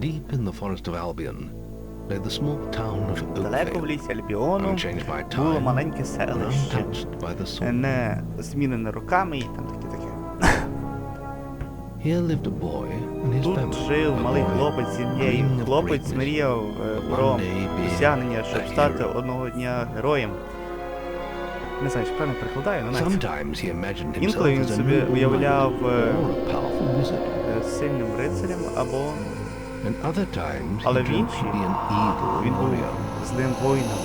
Deep in the forest of Albion lay the small town of Далеко в лісі Альбіону unchanged by було time маленьке селище, untouched by the е, sword. не змінене роками і там таке таке. Here lived a boy and his Тут жив малий хлопець з Хлопець мріяв е, про досягнення, щоб стати одного дня героєм. Не знаю, чи правильно перекладаю, але навіть. Інколи він собі уявляв е, е, сильним рицарем, або Але в інші він був злим воїном.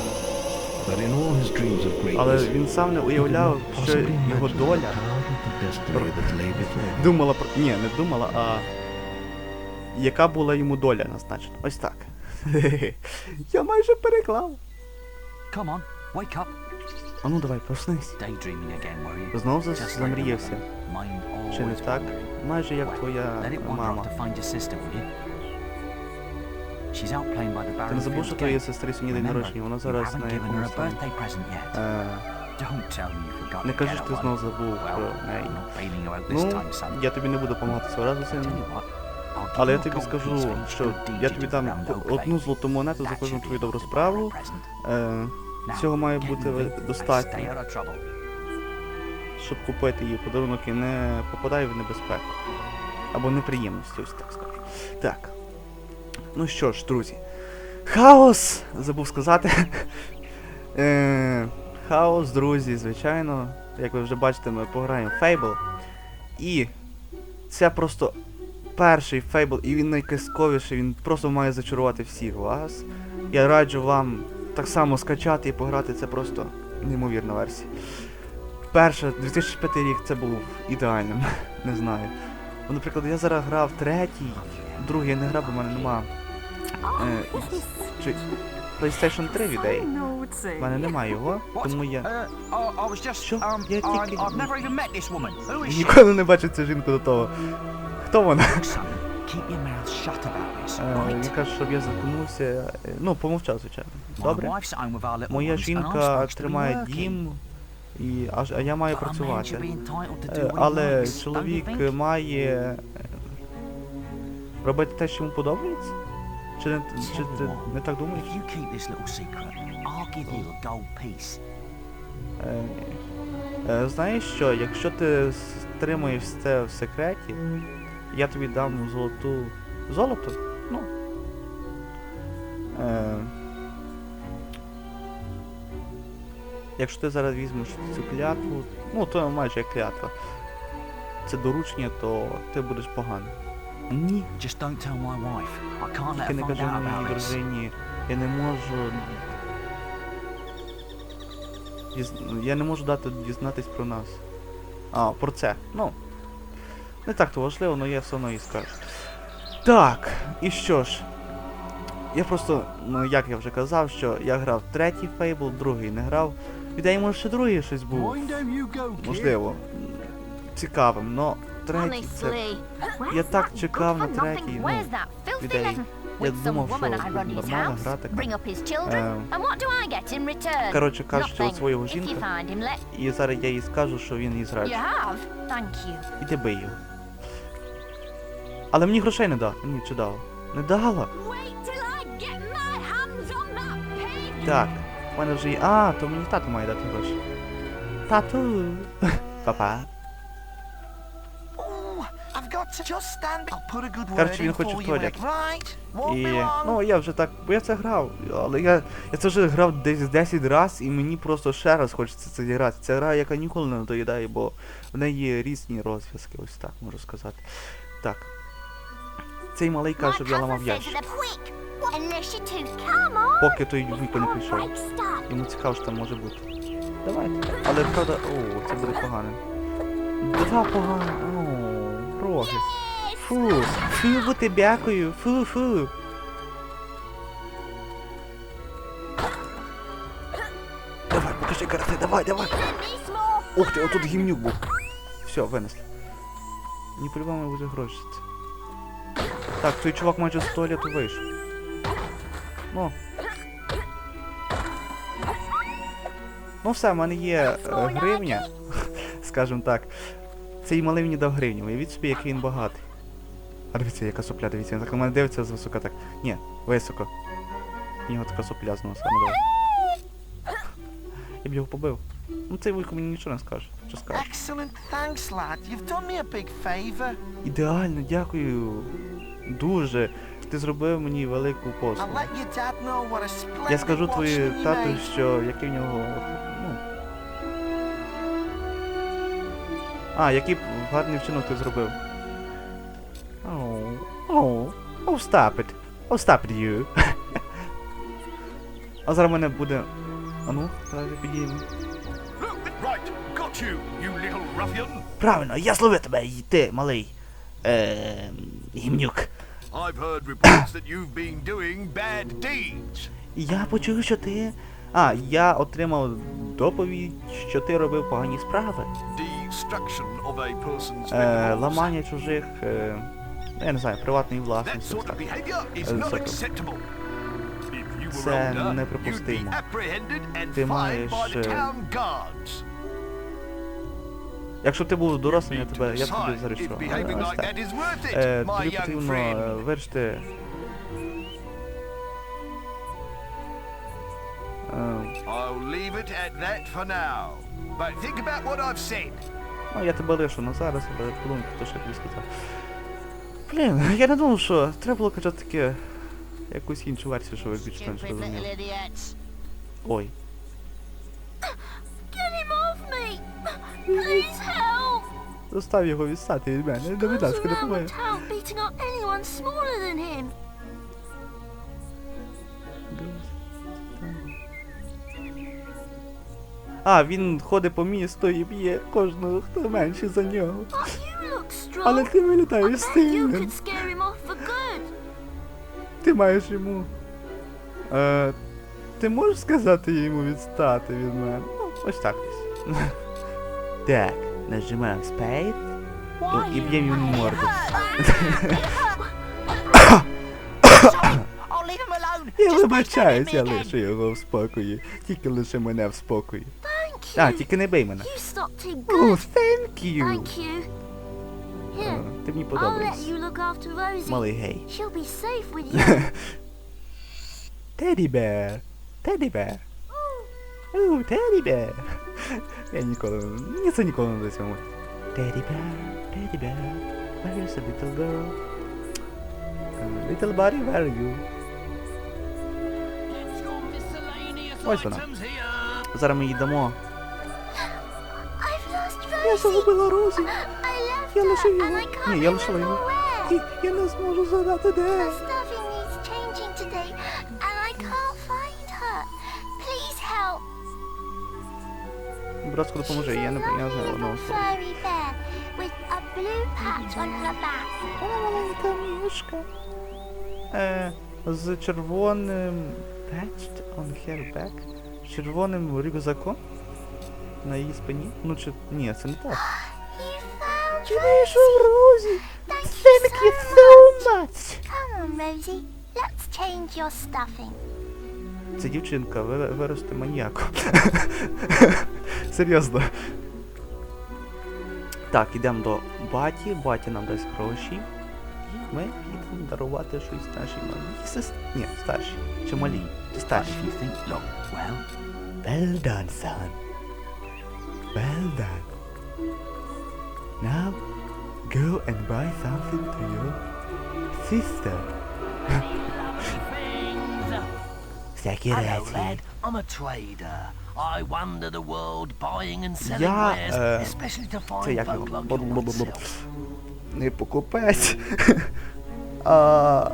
But in all his dreams of Але greatness, він сам не he could уявляв, що possibly його imagine доля думала про. Ні, не думала, а. Яка була йому доля назначена. Ось так. Я майже переклав. Come on, wake up. А ну давай, проснись. Like замріявся. Чи не так? Майже як твоя мама. Ти не забув, що твоєї сестри сьогодні день народження, вона зараз на якомусь там. Е, Не кажи, що ти знов забув про неї. out this Ну, я тобі не буду допомагати цього разу, син. Але я тобі скажу, що я тобі дам одну золоту монету за кожну твою добру справу. Е, Цього має бути достатньо. щоб купити їй подарунок і не попадає в небезпеку. Або неприємності, ось так скажу. Так. Ну що ж, друзі. Хаос! Забув сказати. е, хаос, друзі, звичайно. Як ви вже бачите, ми пограємо Fable. І це просто перший Fable, і він найказковіший, він просто має зачарувати всіх вас. Я раджу вам так само скачати і пограти, це просто неймовірна версія. Перше, 2005 рік це був ідеальним, не знаю. Ну, наприклад, я зараз грав третій, другий я не грав, бо в мене нема. Е, чи PlayStation 3 людей. В мене немає його, тому я. Uh, Um. Who is she? Ніколи не бачив цю жінку до того. Хто вона? Е, Він каже, щоб я заткнувся. е, Ну, помовчав, звичайно. Добре. Моя жінка тримає дім, і, а, а я маю працювати. Е, Але чоловік має е, робити те, що йому подобається? Чи не, чи ти не так думаєш? If you keep this little secret, I'll give you a gold piece. Е, е, знаєш що, якщо ти стримуєш це в секреті, я тобі дам золоту. Золото? Ну. Е, якщо ти зараз візьмеш цю клятву, ну то майже як клятва. Це доручення, то ти будеш поганий. Ні, Just don't tell my wife. I can't let тільки her не find кажи out моїй about this. дружині, я не можу. Я не можу дати дізнатись про нас. А, про це. Ну. Не так то важливо, але я все одно і скажу. Так, і що ж. Я просто, ну як я вже казав, що я грав третій фейбл, другий не грав. Може ще другий щось був. Можливо. Цікавим, но третій це. Я так чекав на третій ну, людей. Я думав, що буде нормально грати. Ем, Коротше кажучи, от свого жінка. І зараз я їй скажу, що він її зраджує. Іди бий його. Але мені грошей не дав. Ні, чи дала? Не дала. Так. У мене вже є. А, то мені тато має дати гроші. Тату. Папа. Коротше, він хоче в туалет. І. Ну, я вже так. Бо я це грав. Але я. Я це вже грав десь 10 раз, і мені просто ще раз хочеться це зіграти. Це гра, яка ніколи не надоїдає, бо в неї є різні розв'язки, ось так можу сказати. Так. Цей малий каже, щоб я ламав ящик. Поки той вуйко не прийшов. Йому цікаво, що там може бути. Давайте. Але правда. О, це буде погано. Два погано. О, роги. Фу. Фу, бути бякою. Фу, фу. Давай, покажи карти, давай, давай. Ух ти, отут гімнюк був. Все, винесли. Мені по-любому буде гроші. Так, той чувак майже з туалету вийшов. Ну. Ну все, в мене є е, гривня, скажімо так. Цей малий мені дав гривню, уявіть собі, який він багатий. А дивіться, яка сопля, дивіться, він так на мене дивиться з висока так. Ні, високо. У нього така сопля з носа. Ну. Я б його побив. Ну цей вуйко мені нічого не скаже. Що скаже? Excellent. Thanks, lad. You've done me a big favour. Ідеально, дякую. Дуже. Ти зробив мені велику послугу. Я скажу you тату, що який в нього. А, який гарний вчинок ти зробив. Оу. Оу. Oh, stop it. Oh, stop it, you. а зараз в мене буде. А ну, давайте підіймо. Right, got you, you little ruffian. Правильно, я зловив тебе, і ти, малий. Е, гімнюк. I've heard reports that you've been doing bad deeds. Я почув, що ти. А, я отримав доповідь, що ти робив погані справи. Е, ламання чужих. Е, я не знаю, приватної власності. так. Е, Це неприпустимо. Ти маєш, е. Якщо ти був дорослим, я тебе, я тобі зареєстрував. Е, тобі потрібно е, вирішити. Е, I'll leave it at that for now. But think about what I've said. Ну, я тебе лишу на зараз, але подумай про те, що я тобі сказав. Блін, я не думав, що треба було казати таке. Якусь іншу версію, що ви більш-менш розуміли. Ой. Get him off me! Please help! Zostaв його відстати А, він ходить по місту і б'є кожного, хто менший за нього. Але ти bet сильним. Ти маєш йому. Е, ти можеш сказати йому відстати від мене? Ну, ось так десь. так, нажимаємо Space і, б'ємо йому морду. Я Just вибачаюсь, я лишу його в спокої. Тільки лише мене в спокої. Thank А, you. тільки не бий мене. You stopped him О, good. thank you. Thank you. Е, Here, Ти мені I'll let подобаєшся. you look after Rosie. Малий гей. She'll be safe with you. Теді бер. Теді бер. У, теді бер. Я ніколи, мені це ніколи не вдається мовити. Теді бер, теді бер. Where is the little girl? Uh, little buddy, where are you? Ось вона. Зараз ми їй дамо. I've lost Я загубила Розі. Я лишив його. Ні, я лишила його. І я не зможу згадати де. Братську допоможи, я не, я не знаю одного слова. Вона маленька мішка. Е, з червоним patched on her back. Червоним рюкзаком на її спині. Ну чи. Ні, це не так. You found Розі! Thank you so much. Come on, Rosie. Let's change your stuffing. Ця дівчинка ви- виросте маніяком. Серйозно. Так, ідемо до баті, батя нам дасть гроші. І ми їдемо дарувати щось нашій малій сестрі. Ні, старшій. Чи малій? Чи старшій? well, Well done, son. Well done. Now, go and buy something to your sister. Всякі hello, речі. lad. I'm a trader. I wander the world buying and selling Я, wares, е, especially to Це find як folk його? like Бл-бл-бл-бл. yourself. Не покупець. а,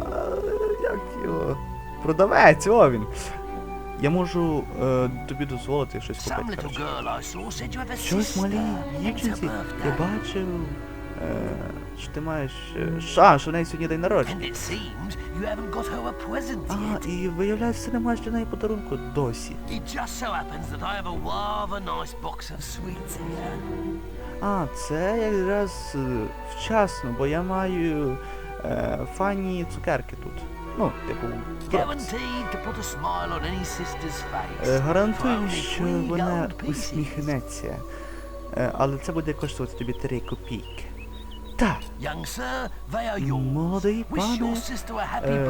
як його? Продавець, о він. Я можу е, тобі дозволити щось купити. коротше. Щось малій дівчинці. Я бачив, е, що ти маєш. е, ш- А, що в неї сьогодні день народження. А, і виявляється, ти не маєш для неї подарунку досі. А, це якраз е, вчасно, бо я маю е, фані цукерки тут. Ну, типу. Е, Гарантую, що вона усміхнеться. Е, Але це буде коштувати тобі 3 копійки. Так, молодий пане. е,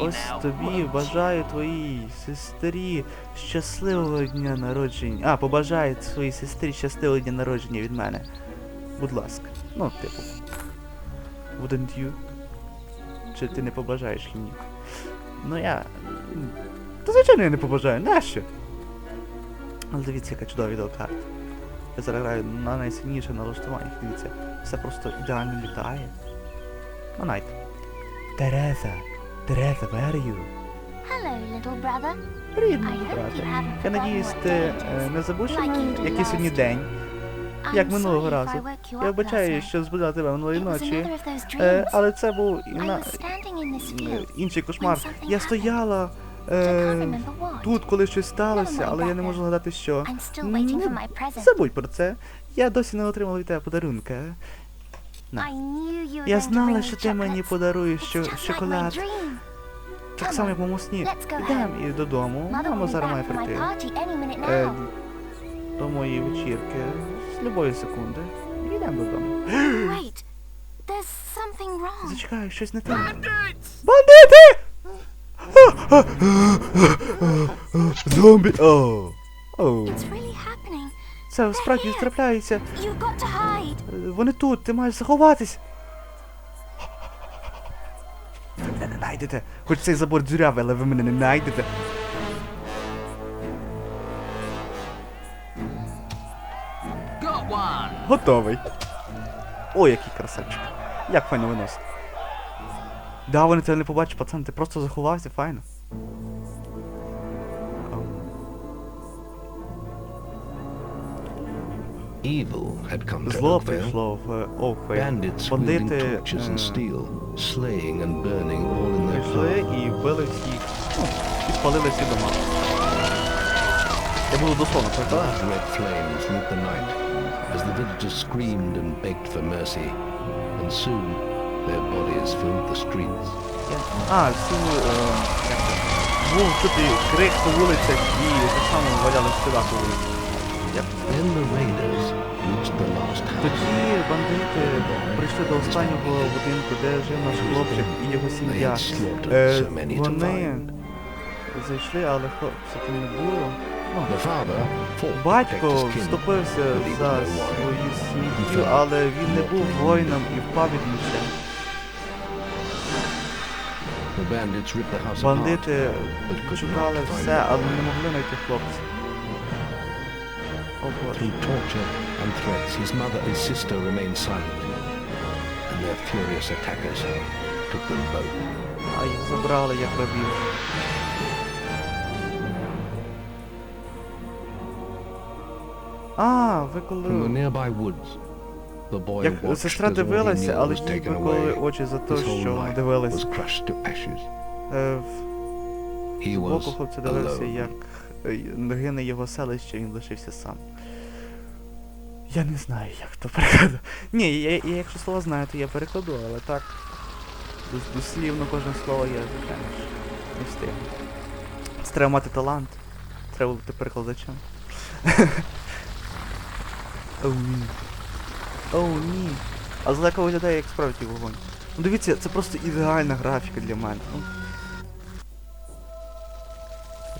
Ось тобі бажаю твоїй сестрі щасливого дня народження. А, побажаю своїй сестрі щасливого дня народження від мене. Будь ласка. Ну, типу. Wouldn't you? Чи ти не побажаєш їм? Ну я. Та звичайно я не побажаю, нащо? Але дивіться, яка чудова відеокарта. Я зараз граю на найсильніше налаштуваннях, дивіться. Все просто ідеально літає. Ну найт. Тереза! Тереза, where are you? Hello, little brother. Привіт, you брате. Я надіюсь, ти е, не забув, що який сьогодні день. Як минулого разу. Я up вибачаю, що збудила тебе минулої ночі. Е, але це був і Е, інший кошмар. Я стояла е, тут, коли щось сталося, але я не можу згадати, що. Не present. Забудь про це. Я досі не отримала від тебе подарунка. На. Я знала, що ти мені подаруєш шоколад. Так само, як в моєму сні. Ідемо і додому. Мама зараз має прийти. Е, до моєї вечірки. З любої секунди. Йдемо додому. Wait, there's something wrong. Зачекай, щось не так. Бандити! Зомбі! О! Це справді трапляється. Е, Вони тут, ти маєш заховатись. Ви мене не знайдете. Хоч цей забор дзюрявий, але ви мене не знайдете. Готовий. Ой, який красавчик. Як файно виносить. Да, вони тебе не побачать, пацан, ти просто заховався, файно. Evil had come to Зло прийшло в Оуквей. Бандити прийшли і вбили всіх. Ну, і спалили всі дома. Я буду дословно перекладати. Red flames lit the night as the villagers screamed and begged for mercy, and soon their bodies filled the streets. А, це, був тут і крик по вулицях і так само валяли тіла по вулиці. Then the raiders reached the last house. Тоді бандити прийшли до останнього будинку, де жив наш хлопчик і його сім'я. Е, вони зайшли, але хлопця там не було. Ну, The father fought to protect Батько his kin, вступився but he was за no warrior. свою сім'ю, але він не був воїном і впав від меча. The bandits ripped the house apart. Бандити but could шукали not find все, the але не могли знайти хлопця. О боже. Through torture and threats, his mother and sister remained silent, and their furious attackers took them both. А їх забрали як рабів. А, ви коли. Як сестра дивилася, але їй taken очі за те, що life дивилась. was crushed to ashes. Е, в боку хлопця дивився, як е, гине його селище, він лишився сам. Я не знаю, як то перекладу. Ні, я, я якщо слово знаю, то я перекладу, але так. дос- Дослівно кожне слово я, звичайно ж, не встигну. Це треба мати талант. Треба бути перекладачем. Оу ні. Оу ні. А злека виглядає як справді вогонь. Ну дивіться, це просто ідеальна графіка для мене. Ну,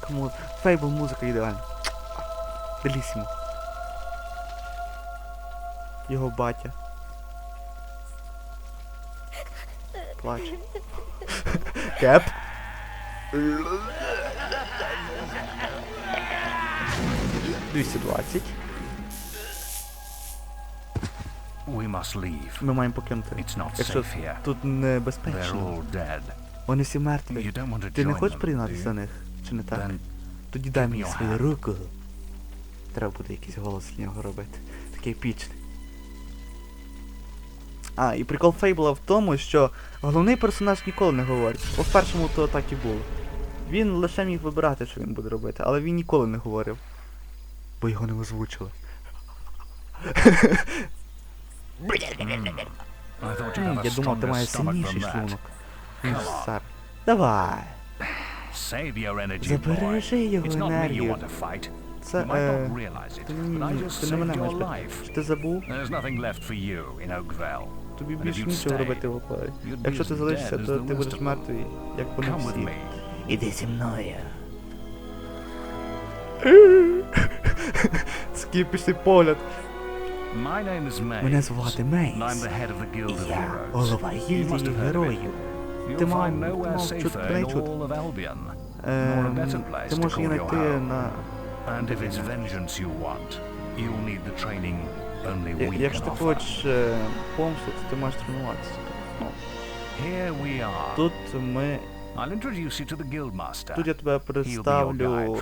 Кому Фейбл музика ідеальна. Белісімо. Його батя. Плаче. Кеп. Двісті двадцять. We must leave. Ми маємо покинути. It's not Якщо safe here. тут They're небезпечно. all dead. Вони всі мертві. You don't want to Ти не join хочеш them, приєднатися до них? Чи не так? Then Тоді дай мені your свою hand. руку. Треба буде якийсь голос з нього робити. Такий епічний. А, і прикол Фейбла в тому, що головний персонаж ніколи не говорить. Бо в першому то так і було. Він лише міг вибирати, що він буде робити, але він ніколи не говорив. Бо його не озвучили. М, Я думав, ти маєш сильніший шлунок. Сар. Давай. Забережи його енергію. Це, е, ти, ні, ти не мене маєш. Чи ти забув? Тобі більше нічого робити you'd be Якщо ти залишишся, то ти будеш мертвий, як вони всі. Іди зі мною. Скіпічний погляд. Мене звати Мейс. And I'm the head of the Guild of Я Heroes. голова гільдії героїв. Ти мав- find мав Ем, better place Ти можеш її знайти на... And if it's vengeance you want, you'll need the training only Я- we Якщо ти хочеш е, помсту, то ти маєш тренуватися. Ну, Here we are. тут ми... I'll introduce you to the Тут я тебе представлю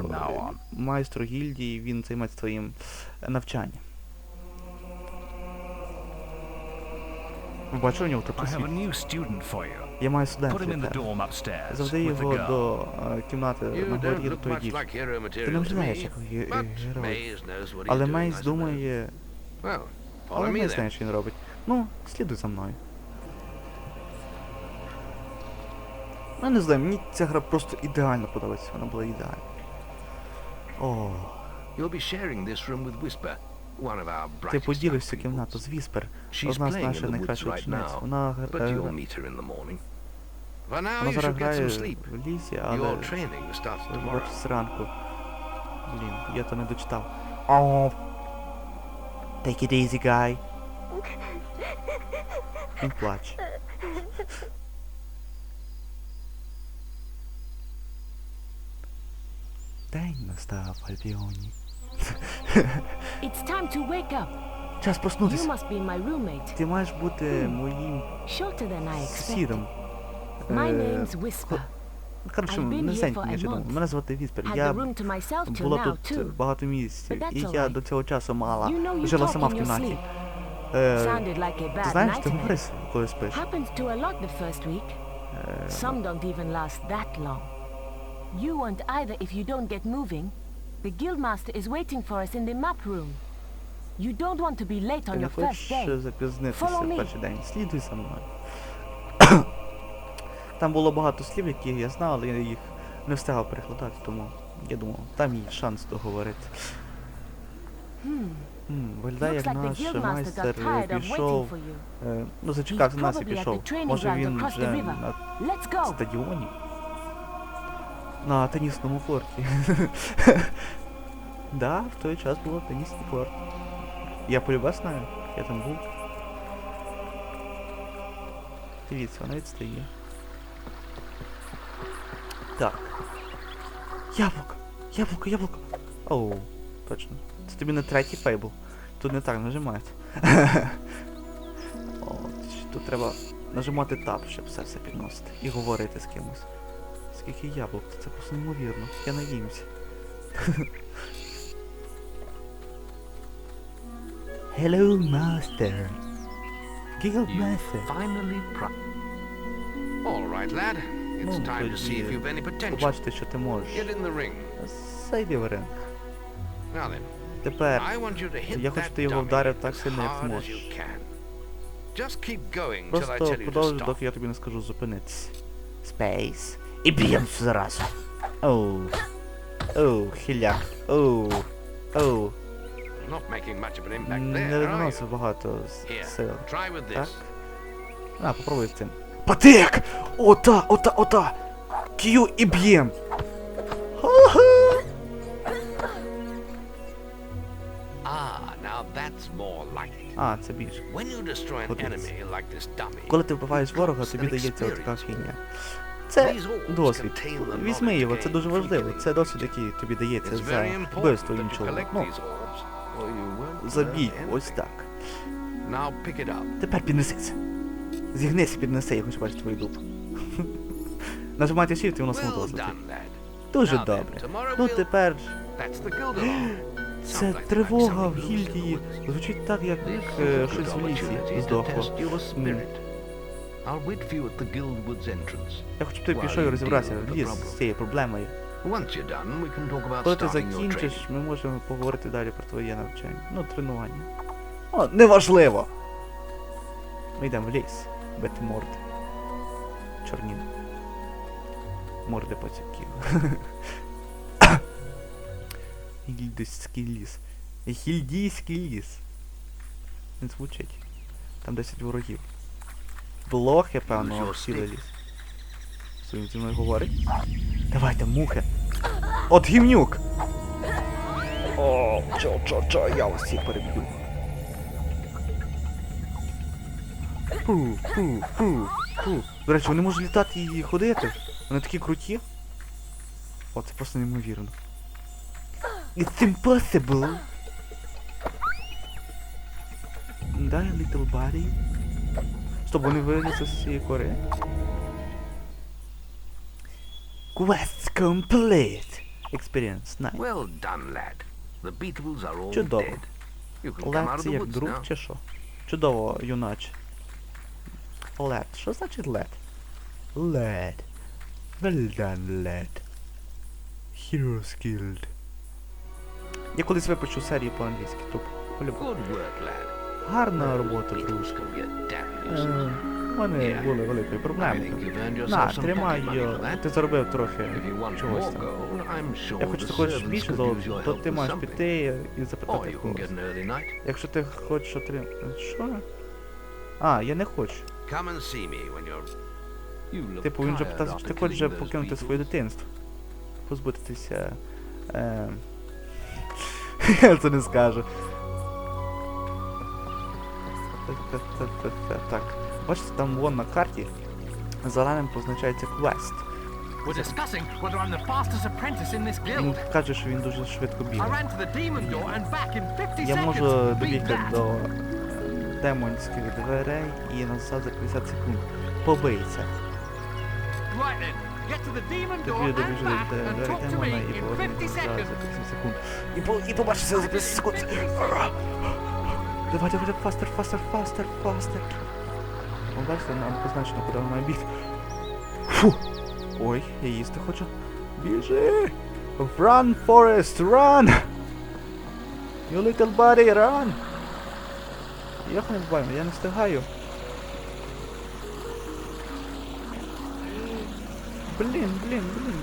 майстру гільдії, він займається твоїм е, навчанням. Ви бачили у нього I такий have a світ? new student for you. Я маю студента Заведи його до е, кімнати на горі hero Ти не виглядаєш як е, герой. Але Мейс думає... Але Мейс знає, що він робить. Ну, слідуй за мною. Ну, не знаю, мені ця гра просто ідеально подобається, вона була ідеальна. О, You'll be sharing this room with Whisper, ти young кімнату з Віспер. Одна з наших найкращих учениць. Вона, гр- but е, you'll meet her in the morning. For now, вона зараз грає в лісі, але вибач зранку. Блін, я то не дочитав. О, take it easy, guy. Він плаче. День настав, Альбіоні. It's time to wake up. Час You проснутися. must be my roommate. Ти маєш бути моїм Shorter than I expected. сусідом. My Е, name's Whisper. Ну, Коротше, I've been не here знаю, for a ніж я думав. month. Мене звати Віспер. Had Я the room to myself till була now тут too. багато місяців, But і that's я alright. до цього часу мала. You know you Жила talk сама в in your кімнаті. sleep. Е, Sounded like a ти bad знаєш, ти nightmare. говориш, коли спиш. Happens to a lot the first week. Е, Some don't even last that long. You won't either if you don't get moving. The guildmaster is waiting for us in the map room. You don't want to be late on your first day. запізнитися Follow в me. перший день. Слідуй за мною. Там було багато слів, які я знав, але я їх не встигав перекладати, тому я думав, там є шанс договорити. Hmm. Виглядає, як наш майстер пішов, е, ну зачекався нас і пішов. Може він вже на стадіоні. На тенісному корті. да, в той час було тенісний корт. Я полюбе знаю, я там був. Дивіться, вона відстає. Так. Яблуко! Яблуко, яблуко! Оу, точно. Це тобі не третій фейбл. Тут не так нажимають. О, тут треба нажимати тап, щоб все все підносити. І говорити з кимось. Скільки яблук, це просто неймовірно. Я наїмся. Hello, master. Guildmaster. Finally pro- All right, lad. It's Ну, time to see if you've any potential. Побачите, що ти можеш. Get in the ring. Зайди в ринг. Now then, Тепер I want you to hit Я хочу, ти його вдарив так сильно, як зможеш. Just keep going till I просто tell you to продовжуй, доки я тобі не скажу зупинитися. Спейс. І б'єм зразу. Оу. Оу, хиляк. Оу. Оу. Не виносив багато сил. Так? А, попробуй цим. Патик! Ота, ота, ота! К'ю і б'єм! Ah. А, це більше. Коли ти вбиваєш ворога, тобі дається така фігня. Це досвід. Візьми його, це дуже важливо. Це досвід, який тобі дається за вбивство іншого. Ну, забій, ось так. Тепер піднесися. Зігнися, піднеси, я хочу бачити твою дупу. Нажимайте Shift і воно само досить. Дуже добре. Ну тепер це тривога в гільдії. Звучить так, як е, щось в лісі здохло. I'll wait for you at the Guildwood's entrance. Я хочу, щоб ти пішов і розібрався ліс з цією проблемою. Once you're done, we can talk about Коли ти starting your закінчиш, training. ми можемо поговорити далі про твоє навчання. Ну, тренування. О, неважливо! Ми йдемо в ліс. Бити морди. Чорні. Морди пацюків. Гільдійський ліс. Гільдійський ліс. Не звучить. Там 10 ворогів. Блохи, певно, your всілились. Що він зі мною говорить? Давайте, мухи. От гімнюк! О, чо, чо, чо, я усіх переб'ю. Фу, фу, фу, фу. До речі, вони можуть літати і ходити. Вони такі круті. О, це просто неймовірно. It's impossible. Die, little buddy. Стоп, вони вилізли з цієї кори. Quest complete. Experience, nice. Well done, lad. The Beatles are all Чудово. dead. You can come out Лед це the як woods друг now. чи що? Чудово, юнач. Лед. Що значить лед? Лед. Well done, lad. Hero skilled. Я колись випущу серію по-англійськи, тупо. По-любому. Good work, lad. Гарна робота, друже. damn Е. У мене були великої проблеми. На, тримай його. Ти заробив трохи чогось там. gold, I'm sure Я хочу, the ти хочеш більше золота, то ти маєш піти і запитати когось. Якщо ти хочеш отримати... Що? А, я не хочу. Типу він же питався, чи ти хочеш покинути своє дитинство. Позбутися. Е... Це не скажу. Так. Бачите, там вон на карті зеленим позначається квест. Він каже, що він дуже швидко бігає. ran to the demon door and back in 50 Я можу добігти до демонських дверей і назад за 50 секунд. Побийся. And добіжу до дверей демона і in повернуся 50 назад seconds. за 50 секунд. І, по, за 50 секунд. Давай, давай, фастер, фастер, фастер, фастер. О, бачите, нам позначено, куди вона має бігти. Фу. Ой, я їсти хочу. Біжи! Run, Forest, run! You little buddy, run! Я не бачу, я не встигаю. Блін, блін, блін.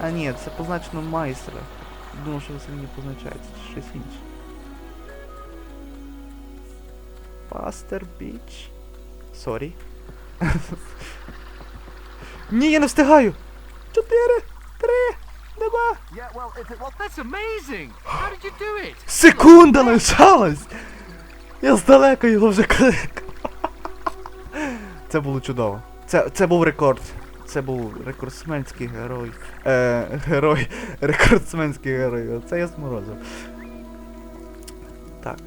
А ні, це позначено майстра. Думав, що це мені позначається, чи щось інше. Пастер біч. Сорі. Ні, я не встигаю! Чотири, три, два. Секунда лишалась! Я здалека його вже кликав. Це було чудово. Це, це був рекорд. Це був рекордсменський герой. Е, герой. Рекордсменський герой. Оце я зморозив. Так,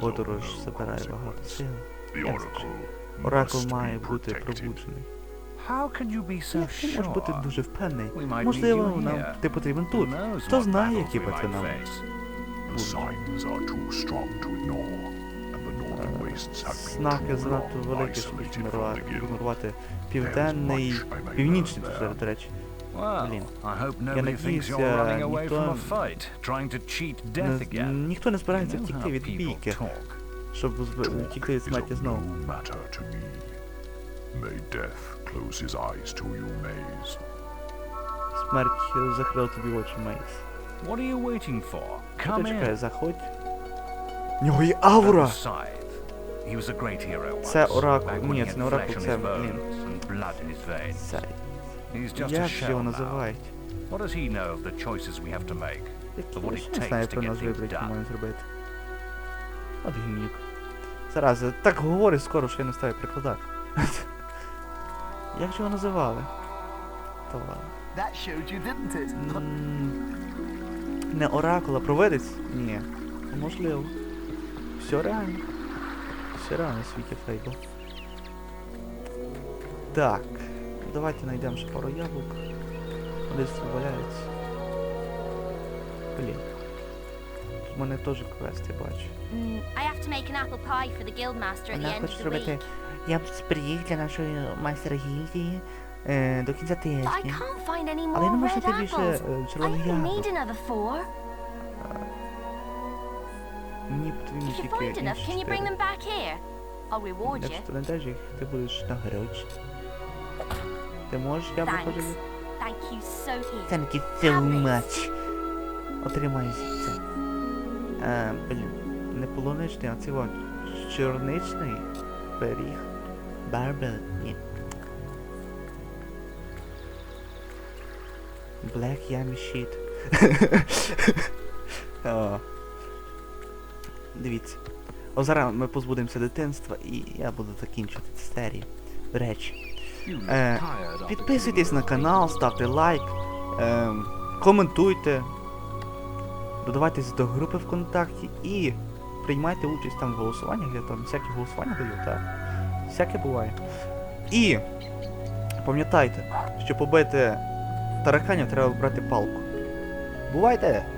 подорож забирає багато сил. Оракул має бути пробуджений. How can you be so Як ти можеш бути дуже впевнений? Можливо, нам ти потрібен тут. Хто знає, які might нам Знаки занадто великі, щоб ігнорувати, південний, північний тут, до речі. Блін. Я надіюся, ніхто ніхто не збирається втікти від бійки, щоб втікти від смерті знову. Смерть закрила тобі очі, Мейс. What are you waiting for? Що Come ти in. чекаєш, заходь. В нього є аура! Це оракул. Ні, це не оракул, це, блін. Це, як же його називають? What does he know of the choices we have to make? Які what it не знаю takes to про get нас things вибрати, done. маю зробити. От гнік. Зараз, так говорить скоро, що я не стаю прикладати. Як же його називали? То ладно. That showed you, didn't it? М, Не оракул, а провидець? Ні. Можливо. Все реально. В світі Фейбл. Так. Давайте знайдемо ще пару яблук. Десь тут валяється. Блін. В мене теж квест, я бачу. Mm, Вона хоче зробити week. яблук для нашої майстера гільдії е, до кінця тижня. Але я не можу знайти більше е, червоних яблук. If you тільки enough, can you bring them back here? I'll reward you. Якщо ти знайдеш їх, ти будеш нагороджений. Ти можеш яблуко Thanks. Thank you so much. Thank you so much. Отримай це. Е, блін, не полуничний, а цей от чорничний пиріг. Барбел. Ні. Black Yummy Shit. О. Дивіться. О, зараз ми позбудемося дитинства і я буду закінчувати цю серію. До речі. Е, підписуйтесь на канал, ставте лайк, е, коментуйте, додавайтесь до групи ВКонтакті і приймайте участь там в голосуваннях, я там всякі голосування даю, так? Всяке буває. І пам'ятайте, щоб побити тараканів треба брати палку. Бувайте!